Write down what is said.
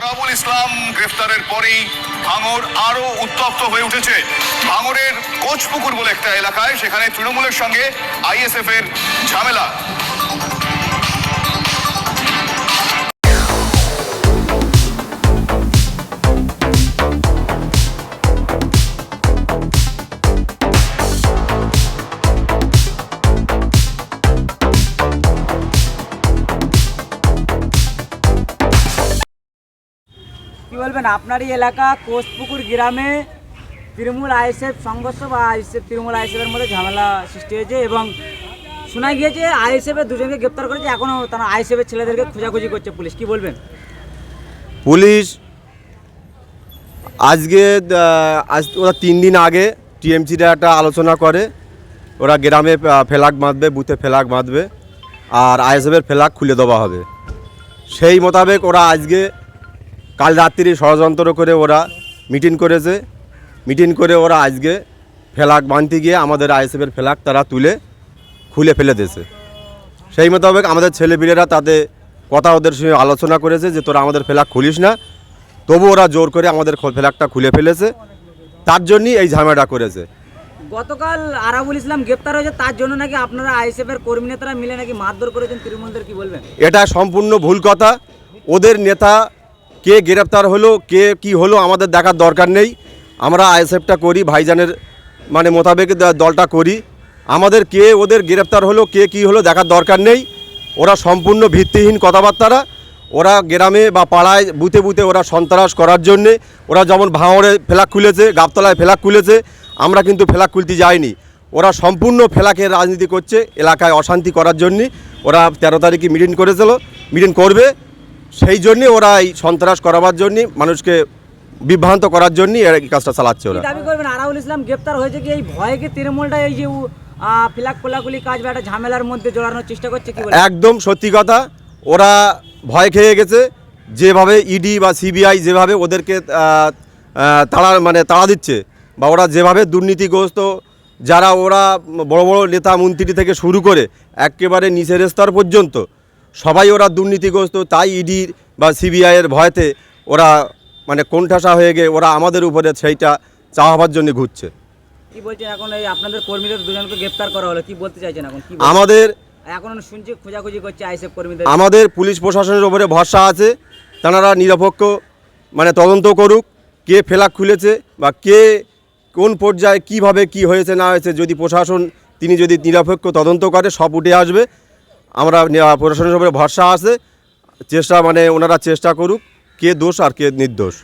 আরাবুল ইসলাম গ্রেফতারের পরেই ভাঙর আরও উত্তপ্ত হয়ে উঠেছে। ভাঙরের কোচপুকুর বলে একটা এলাকায়, সেখানে তৃণমূলের সঙ্গে আইএসএফ এর ঝামেলা। কি বলবেন, আপনারই এলাকা কোষপুকুর গ্রামে তৃণমূল আইএসএফ সংঘর্ষ বা আইএসএফ তৃণমূল আইএসএফের মধ্যে ঝামেলা সৃষ্টি হয়েছে এবং শোনা গিয়েছে আইএসএফের দুজনকে গ্রেপ্তার করেছে এখনও তারা আইএসএফের ছেলেদেরকে খোঁজাখুঁজি করছে পুলিশ। কি বলবেন? পুলিশ আজকে আজ ওরা তিন দিন আগে টিএমসিটা একটা আলোচনা করে, ওরা গ্রামে ফেলাক বাঁধবে, বুথে ফেলাক বাঁধবে, আর আইএসএফের ফেলাক খুলে দেওয়া হবে। সেই মোতাবেক ওরা আজকে কাল রাত্রি ষড়যন্ত্র করে ওরা মিটিং করেছে। মিটিং করে ওরা আজকে ফেলাক বাঁধতে গিয়ে আমাদের আইএসএফের ফেলাক তারা তুলে খুলে ফেলে দিয়েছে। সেই মোতাবেক আমাদের ছেলেপিলেরা তাতে কথা ওদের সঙ্গে আলোচনা করেছে যে তোরা আমাদের ফ্ল্যাগ খুলিস না। তবু ওরা জোর করে আমাদের ফ্ল্যাগটা খুলে ফেলেছে। তার জন্যই এই ঝামেলাটা করেছে। গতকাল আরাবুল ইসলাম গ্রেপ্তার হয়েছে তার জন্য নাকি আপনারা আইএসএফের কর্মী নেতারা মিলে নাকি মারধর করেছেন তৃণমূলদের কি বলবেন? এটা সম্পূর্ণ ভুল কথা। ওদের নেতা কে গ্রেপ্তার হলো, কে কি হলো আমাদের দেখার দরকার নেই। আমরা আইএসএফটা করি, ভাইজানের মানে মোতাবেক দলটা করি। আমাদের কে ওদের গ্রেপ্তার হলো, কে কি হলো দেখার দরকার নেই। ওরা সম্পূর্ণ ভিত্তিহীন কথাবার্তারা। ওরা গ্রামে বা পাড়ায় বুতে বুথে ওরা সন্ত্রাস করার জন্যে, ওরা যেমন ভাঙড়ে ফেলাক খুলেছে, গাবতলায় ফেলাক খুলেছে, আমরা কিন্তু ফেলাক খুলতে যাইনি। ওরা সম্পূর্ণ ফেলাকের রাজনীতি করছে, এলাকায় অশান্তি করার জন্যে। ওরা তেরো তারিখে মিটিং করেছিল, মিটিং করবে। সেই জন্যে ওরা এই সন্ত্রাস করাবার জন্যে মানুষকে বিভ্রান্ত করার জন্যই এই কাজটা চালাচ্ছে ওরা। দাবি করবেন? আরাবুল ইসলাম গ্রেপ্তার হয়েছে কি? এই ভয়ে কি তৃণমূলটা এই যে ফিলাক কোলাকুলি কাজ বা একটা ঝামেলার মধ্যে জড়ানোর চেষ্টা করছে কি একদম সত্যি কথা ওরা ভয় খেয়ে গেছে। যেভাবে ইডি বা সিবিআই যেভাবে ওদেরকে তাড়া মানে তাড়া দিচ্ছে বা ওরা যেভাবে দুর্নীতিগ্রস্ত যারা ওরা বড় বড় নেতা মন্ত্রী থেকে শুরু করে একেবারে নিচের স্তর পর্যন্ত সবাই ওরা দুর্নীতিগ্রস্ত তাই ইডি বা সিবিআইয়ের ভয়তে ওরা মানে কোণঠাসা হয়ে গিয়ে ওরা আমাদের উপরে সেইটা চাওয়াবার জন্য ঘুরছে। কি বলছেন এখন এই আপনাদের কর্মীদের দুজনকে গ্রেপ্তার করা হলো? কি বলতে চাইছেন এখন? কি আমাদের এখন শুনছি খোঁজাখুঁজি করছে আইএসএফ কর্মীদের। আমাদের পুলিশ প্রশাসনের উপরে ভরসা আছে তারা নিরপেক্ষ মানে তদন্ত করুক কে ফেলাক খুলেছে বা কে কোন পর্যায়ে কীভাবে কি হয়েছে না হয়েছে যদি প্রশাসন তিনি যদি নিরপেক্ষ তদন্ত করে সব উঠে আসবে। আমরা প্রশাসনের উপরে ভরসা আছে। চেষ্টা মানে ওনারা চেষ্টা করুক, কে দোষ আর কে নির্দোষ।